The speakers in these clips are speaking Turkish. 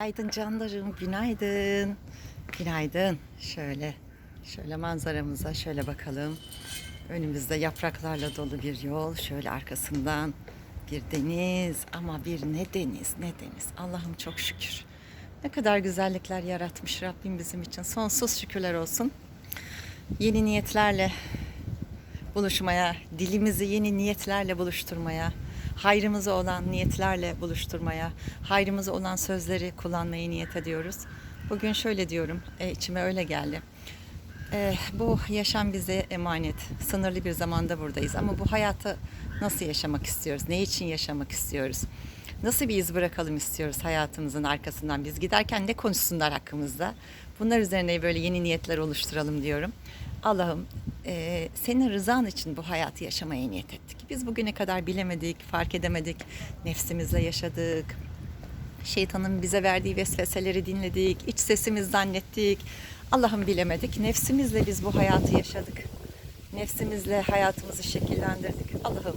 Günaydın canlarım, günaydın. Günaydın. Şöyle, şöyle manzaramıza şöyle bakalım. Önümüzde yapraklarla dolu bir yol. Şöyle arkasından bir deniz ama bir ne deniz ne deniz. Allah'ım çok şükür. Ne kadar güzellikler yaratmış Rabbim bizim için. Sonsuz şükürler olsun. Yeni niyetlerle buluşmaya, dilimizi yeni niyetlerle buluşturmaya, hayrımıza olan niyetlerle buluşturmaya, hayrımıza olan sözleri kullanmayı niyet ediyoruz. Bugün şöyle diyorum, e, içime öyle geldi. E, bu yaşam bize emanet. Sınırlı bir zamanda buradayız ama bu hayatı nasıl yaşamak istiyoruz? Ne için yaşamak istiyoruz? Nasıl bir iz bırakalım istiyoruz hayatımızın arkasından? Biz giderken ne konuşsunlar hakkımızda? Bunlar üzerine böyle yeni niyetler oluşturalım diyorum. Allah'ım e, senin rızan için bu hayatı yaşamaya niyet ettik. Biz bugüne kadar bilemedik, fark edemedik. Nefsimizle yaşadık. Şeytanın bize verdiği vesveseleri dinledik. iç sesimiz zannettik. Allah'ım bilemedik. Nefsimizle biz bu hayatı yaşadık. Nefsimizle hayatımızı şekillendirdik. Allah'ım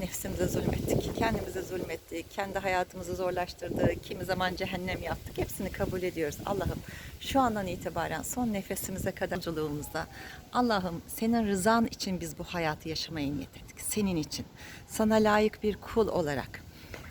nefsimize zulmettik, kendimize zulmettik, kendi hayatımızı zorlaştırdık, kimi zaman cehennem yaptık. Hepsini kabul ediyoruz. Allah'ım şu andan itibaren son nefesimize kadar yolculuğumuzda Allah'ım senin rızan için biz bu hayatı yaşamaya niyet ettik. Senin için. Sana layık bir kul olarak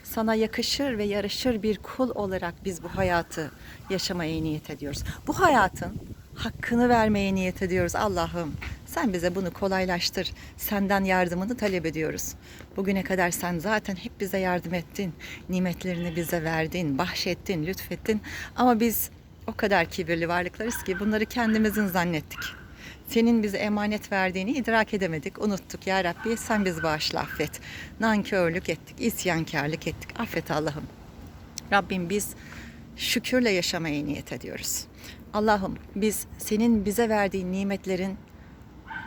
sana yakışır ve yarışır bir kul olarak biz bu hayatı yaşamaya niyet ediyoruz. Bu hayatın hakkını vermeye niyet ediyoruz Allah'ım. Sen bize bunu kolaylaştır. Senden yardımını talep ediyoruz. Bugüne kadar sen zaten hep bize yardım ettin. Nimetlerini bize verdin, bahşettin, lütfettin. Ama biz o kadar kibirli varlıklarız ki bunları kendimizin zannettik. Senin bize emanet verdiğini idrak edemedik, unuttuk ya Rabbi. Sen bizi bağışla, affet. Nankörlük ettik, isyankarlık ettik. Affet Allah'ım. Rabbim biz şükürle yaşamaya niyet ediyoruz. Allah'ım biz senin bize verdiğin nimetlerin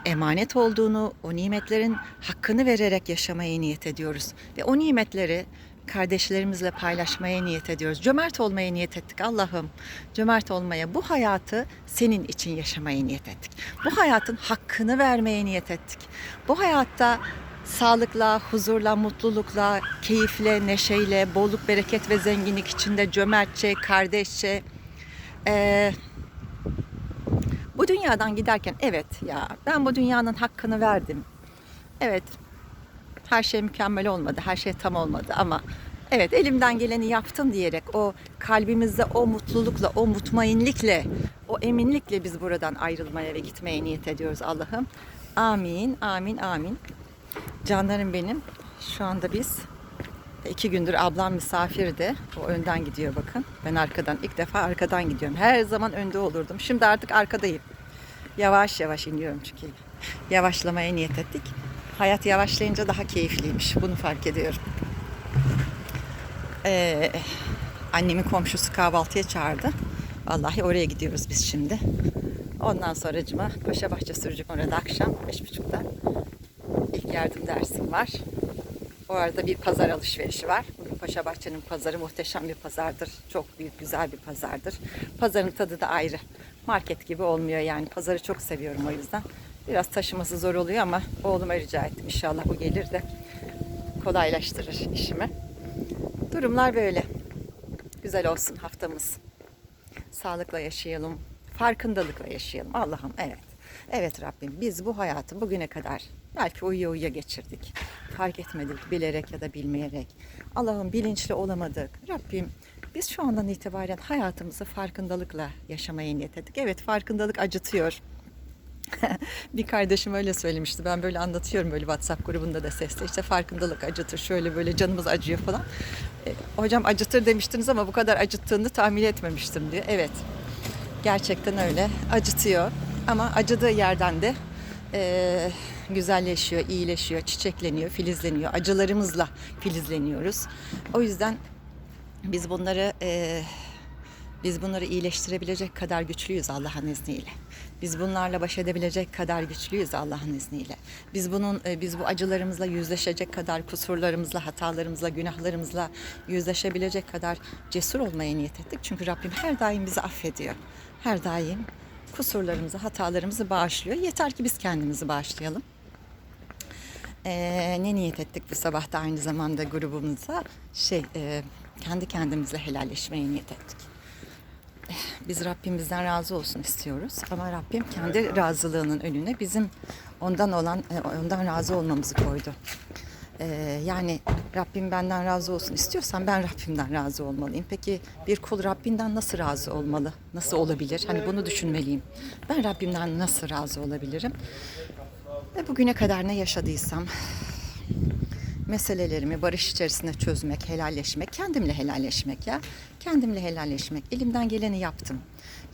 emanet olduğunu, o nimetlerin hakkını vererek yaşamaya niyet ediyoruz. Ve o nimetleri kardeşlerimizle paylaşmaya niyet ediyoruz. Cömert olmaya niyet ettik Allah'ım. Cömert olmaya, bu hayatı senin için yaşamaya niyet ettik. Bu hayatın hakkını vermeye niyet ettik. Bu hayatta sağlıkla, huzurla, mutlulukla, keyifle, neşeyle, bolluk, bereket ve zenginlik içinde cömertçe, kardeşçe, bu dünyadan giderken evet ya ben bu dünyanın hakkını verdim. Evet her şey mükemmel olmadı, her şey tam olmadı ama evet elimden geleni yaptım diyerek o kalbimizde o mutlulukla, o mutmainlikle, o eminlikle biz buradan ayrılmaya ve gitmeye niyet ediyoruz Allah'ım. Amin, amin, amin. Canlarım benim. Şu anda biz iki gündür ablam misafirdi. O önden gidiyor bakın. Ben arkadan. ilk defa arkadan gidiyorum. Her zaman önde olurdum. Şimdi artık arkadayım. Yavaş yavaş iniyorum çünkü. Yavaşlamaya niyet ettik. Hayat yavaşlayınca daha keyifliymiş. Bunu fark ediyorum. Ee, annemin komşusu kahvaltıya çağırdı. Vallahi oraya gidiyoruz biz şimdi. Ondan sonracıma Paşabahçe Sürücü orada akşam beş buçukta ilk yardım dersim var. O arada bir pazar alışverişi var. Bugün Paşabahçe'nin pazarı muhteşem bir pazardır. Çok büyük, güzel bir pazardır. Pazarın tadı da ayrı. Market gibi olmuyor yani. Pazarı çok seviyorum o yüzden. Biraz taşıması zor oluyor ama oğluma rica ettim. İnşallah bu gelir de kolaylaştırır işimi. Durumlar böyle. Güzel olsun haftamız. Sağlıkla yaşayalım. Farkındalıkla yaşayalım. Allah'ım evet. Evet Rabbim biz bu hayatı bugüne kadar belki uyuya uyuya geçirdik. Fark etmedik bilerek ya da bilmeyerek. Allah'ım bilinçli olamadık. Rabbim biz şu andan itibaren hayatımızı farkındalıkla yaşamaya niyet ettik. Evet farkındalık acıtıyor. bir kardeşim öyle söylemişti. Ben böyle anlatıyorum böyle WhatsApp grubunda da sesle. İşte farkındalık acıtır. Şöyle böyle canımız acıyor falan. E, hocam acıtır demiştiniz ama bu kadar acıttığını tahmin etmemiştim diyor. Evet. Gerçekten öyle. Acıtıyor. Ama acıdığı yerden de e, güzelleşiyor, iyileşiyor, çiçekleniyor, filizleniyor. Acılarımızla filizleniyoruz. O yüzden biz bunları e, biz bunları iyileştirebilecek kadar güçlüyüz Allah'ın izniyle. Biz bunlarla baş edebilecek kadar güçlüyüz Allah'ın izniyle. Biz bunun e, biz bu acılarımızla yüzleşecek kadar kusurlarımızla, hatalarımızla, günahlarımızla yüzleşebilecek kadar cesur olmaya niyet ettik. Çünkü Rabbim her daim bizi affediyor. Her daim kusurlarımızı, hatalarımızı bağışlıyor. Yeter ki biz kendimizi bağışlayalım. Ee, ne niyet ettik bu sabah da aynı zamanda grubumuza şey e, Kendi kendimizle helalleşmeye niyet ettik. Eh, Biz Rabbimizden razı olsun istiyoruz ama Rabbim kendi razılığının önüne bizim ondan olan e, ondan razı olmamızı koydu. Ee, yani Rabbim benden razı olsun istiyorsan ben Rabbimden razı olmalıyım. Peki bir kul Rabbinden nasıl razı olmalı? Nasıl olabilir? Hani bunu düşünmeliyim. Ben Rabbimden nasıl razı olabilirim? Ve bugüne kadar ne yaşadıysam meselelerimi barış içerisinde çözmek, helalleşmek, kendimle helalleşmek ya. Kendimle helalleşmek. Elimden geleni yaptım.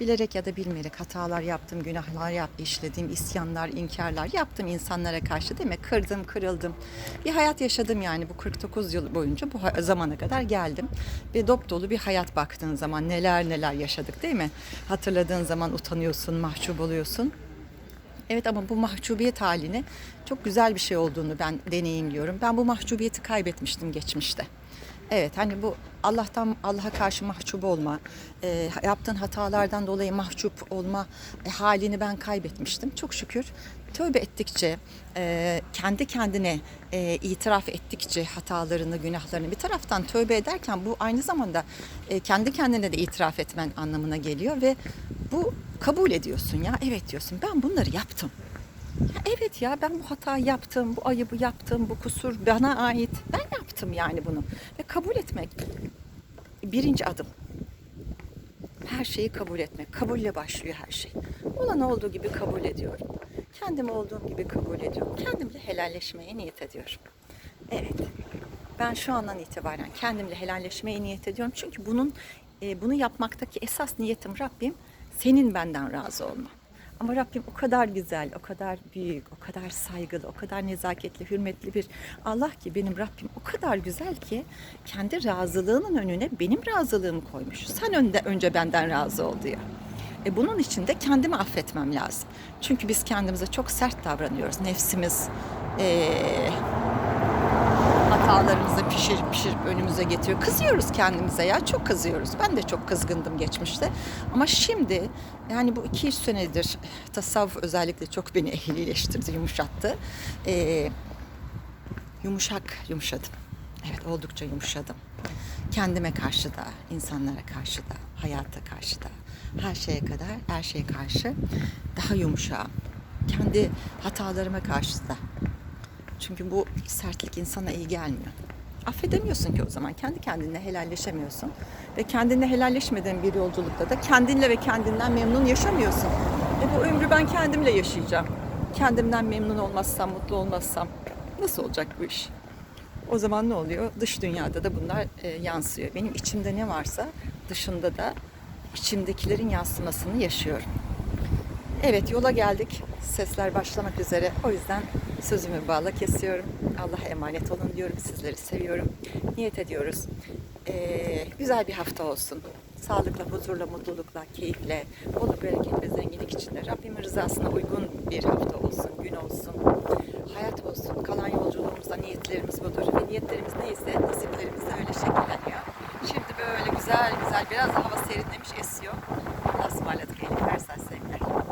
Bilerek ya da bilmeyerek hatalar yaptım, günahlar yap, işledim, isyanlar, inkarlar yaptım insanlara karşı değil mi? Kırdım, kırıldım. Bir hayat yaşadım yani bu 49 yıl boyunca bu zamana kadar geldim. Ve dop dolu bir hayat baktığın zaman neler neler yaşadık değil mi? Hatırladığın zaman utanıyorsun, mahcup oluyorsun. Evet ama bu mahcubiyet halini çok güzel bir şey olduğunu ben deneyimliyorum. Ben bu mahcubiyeti kaybetmiştim geçmişte. Evet hani bu Allah'tan Allah'a karşı mahcup olma, e, yaptığın hatalardan dolayı mahcup olma e, halini ben kaybetmiştim. Çok şükür tövbe ettikçe, e, kendi kendine e, itiraf ettikçe hatalarını, günahlarını bir taraftan tövbe ederken bu aynı zamanda e, kendi kendine de itiraf etmen anlamına geliyor ve bu kabul ediyorsun ya evet diyorsun ben bunları yaptım. Ya evet ya ben bu hatayı yaptım, bu ayıbı yaptım, bu kusur bana ait. Ben yaptım yani bunu. Ve kabul etmek birinci adım. Her şeyi kabul etmek. Kabulle başlıyor her şey. Olan olduğu gibi kabul ediyorum. Kendim olduğum gibi kabul ediyorum. Kendimle helalleşmeye niyet ediyorum. Evet. Ben şu andan itibaren kendimle helalleşmeye niyet ediyorum. Çünkü bunun e, bunu yapmaktaki esas niyetim Rabbim senin benden razı olman. Ama Rabbim o kadar güzel, o kadar büyük, o kadar saygılı, o kadar nezaketli, hürmetli bir Allah ki benim Rabbim o kadar güzel ki kendi razılığının önüne benim razılığımı koymuş. Sen önde önce benden razı ol diyor. E bunun için de kendimi affetmem lazım. Çünkü biz kendimize çok sert davranıyoruz. Nefsimiz eee hatalarımızı pişirip pişirip önümüze getiriyor. Kızıyoruz kendimize ya çok kızıyoruz. Ben de çok kızgındım geçmişte. Ama şimdi yani bu 200 senedir tasavvuf özellikle çok beni ehlileştirdi, yumuşattı. Ee, yumuşak yumuşadım. Evet oldukça yumuşadım. Kendime karşı da, insanlara karşı da, hayata karşı da, her şeye kadar, her şeye karşı daha yumuşağım. Kendi hatalarıma karşı da çünkü bu sertlik insana iyi gelmiyor. Affedemiyorsun ki o zaman. Kendi kendine helalleşemiyorsun. Ve kendinle helalleşmediğin bir yolculukta da kendinle ve kendinden memnun yaşamıyorsun. E bu ömrü ben kendimle yaşayacağım. Kendimden memnun olmazsam, mutlu olmazsam nasıl olacak bu iş? O zaman ne oluyor? Dış dünyada da bunlar e, yansıyor. Benim içimde ne varsa dışında da içimdekilerin yansımasını yaşıyorum. Evet yola geldik. Sesler başlamak üzere. O yüzden sözümü bağla kesiyorum. Allah'a emanet olun diyorum. Sizleri seviyorum. Niyet ediyoruz. Ee, güzel bir hafta olsun. Sağlıkla, huzurla, mutlulukla, keyifle, bolluk, bereket ve zenginlik içinde Rabbimin rızasına uygun bir hafta olsun, gün olsun, hayat olsun. Kalan yolculuğumuzda niyetlerimiz budur. Ve niyetlerimiz neyse nasiplerimiz de öyle şekilleniyor. Şimdi böyle güzel güzel biraz da hava serinlemiş.